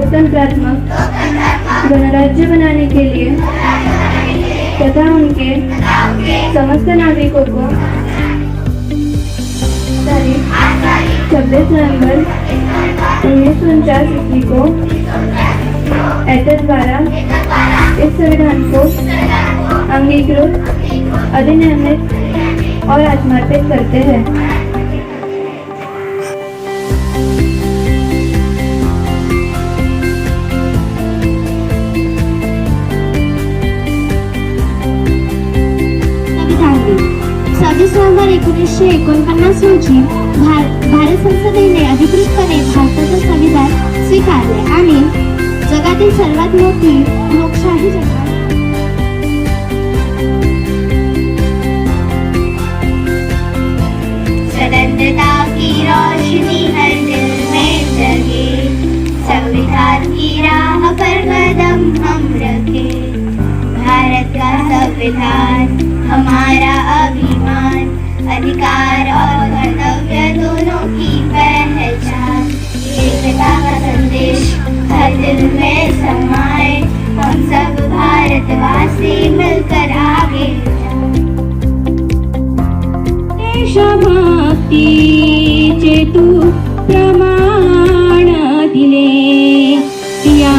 लोकतंत्रात्मक गणराज्य बनाने के लिए तथा उनके समस्त नागरिकों को छब्बीस नवंबर उन्नीस सौ उनचास ईस्वी को एटर द्वारा इस संविधान को अंगीकृत, अधिनियमित और आत्मार्पित करते हैं। सव्वीस नोव्हेंबर एकोणीसशे एकोणपन्नास रोजी भार भारत संसदेने अधिकृतपणे भारताचं संविधान स्वीकारले आणि जगातील सर्वात मोठी लोकशाही जगात स्वतंत्रता की रोशनी हर दिल में जगे। संविधान की राह पर कदम हम रखे। भारत का संविधान हमारा अधिकार और कर्तव्य दोनों की पहचान। एकता का संदेश हर दिल में समाए हम सब भारतवासी मिलकर आगे। देशभक्ति चेतु प्रमाण दिले या